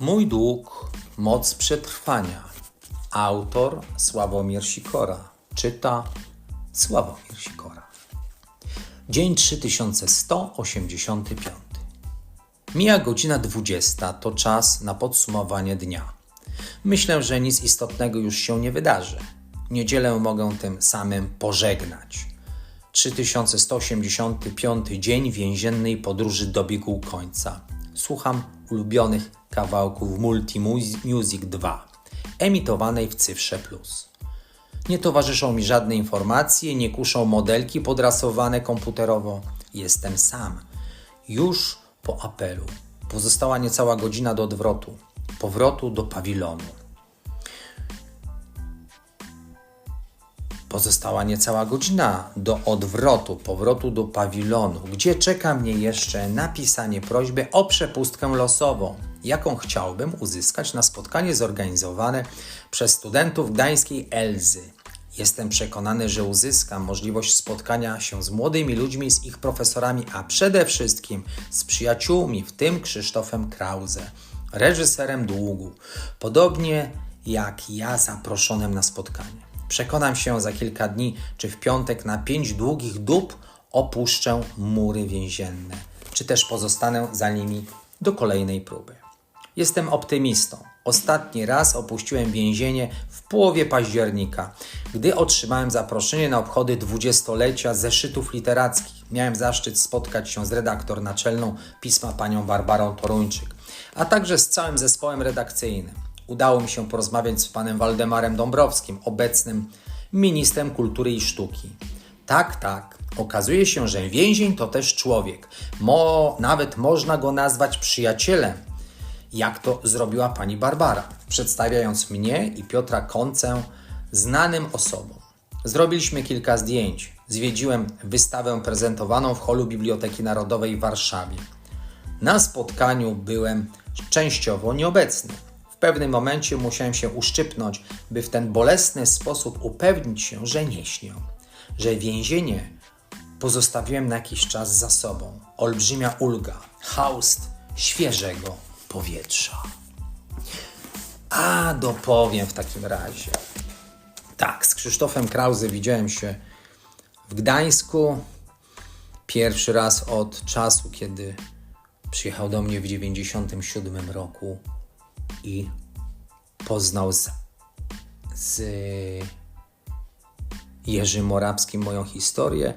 Mój dług, moc przetrwania. Autor Sławomir Sikora. Czyta Sławomir Sikora. Dzień 3185. Mija godzina 20, to czas na podsumowanie dnia. Myślę, że nic istotnego już się nie wydarzy. Niedzielę mogę tym samym pożegnać. 3185 dzień więziennej podróży dobiegł końca. Słucham ulubionych kawałków Multi Music 2, emitowanej w Cyfrze Plus. Nie towarzyszą mi żadne informacje, nie kuszą modelki podrasowane komputerowo. Jestem sam. Już po apelu. Pozostała niecała godzina do odwrotu. Powrotu do pawilonu. Pozostała niecała godzina do odwrotu, powrotu do pawilonu, gdzie czeka mnie jeszcze napisanie prośby o przepustkę losową, jaką chciałbym uzyskać na spotkanie zorganizowane przez studentów gdańskiej Elzy. Jestem przekonany, że uzyskam możliwość spotkania się z młodymi ludźmi, z ich profesorami, a przede wszystkim z przyjaciółmi, w tym Krzysztofem Krause, reżyserem długu, podobnie jak ja zaproszonym na spotkanie. Przekonam się za kilka dni, czy w piątek na pięć długich dób opuszczę mury więzienne, czy też pozostanę za nimi do kolejnej próby. Jestem optymistą. Ostatni raz opuściłem więzienie w połowie października, gdy otrzymałem zaproszenie na obchody dwudziestolecia zeszytów literackich. Miałem zaszczyt spotkać się z redaktor naczelną pisma panią Barbarą Toruńczyk, a także z całym zespołem redakcyjnym. Udało mi się porozmawiać z panem Waldemarem Dąbrowskim, obecnym ministrem kultury i sztuki. Tak, tak. Okazuje się, że więzień to też człowiek. Mo, nawet można go nazwać przyjacielem, jak to zrobiła pani Barbara, przedstawiając mnie i Piotra Koncę znanym osobom. Zrobiliśmy kilka zdjęć. Zwiedziłem wystawę prezentowaną w holu Biblioteki Narodowej w Warszawie. Na spotkaniu byłem częściowo nieobecny. W pewnym momencie musiałem się uszczypnąć, by w ten bolesny sposób upewnić się, że nie śnię, że więzienie pozostawiłem na jakiś czas za sobą. Olbrzymia ulga, haust świeżego powietrza. A dopowiem w takim razie. Tak, z Krzysztofem Krause widziałem się w Gdańsku pierwszy raz od czasu, kiedy przyjechał do mnie w 97 roku i poznał z, z Jerzym Morawskim moją historię,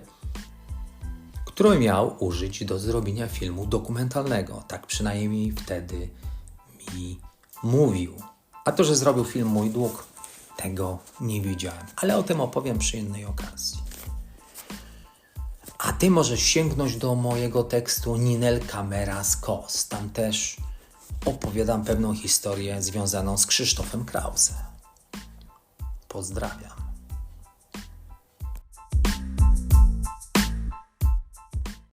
którą miał użyć do zrobienia filmu dokumentalnego. Tak przynajmniej wtedy mi mówił. A to, że zrobił film Mój Dług, tego nie widziałem. Ale o tym opowiem przy innej okazji. A ty możesz sięgnąć do mojego tekstu Ninel Kamera z Kos. Tam też opowiadam pewną historię związaną z Krzysztofem Krause. Pozdrawiam.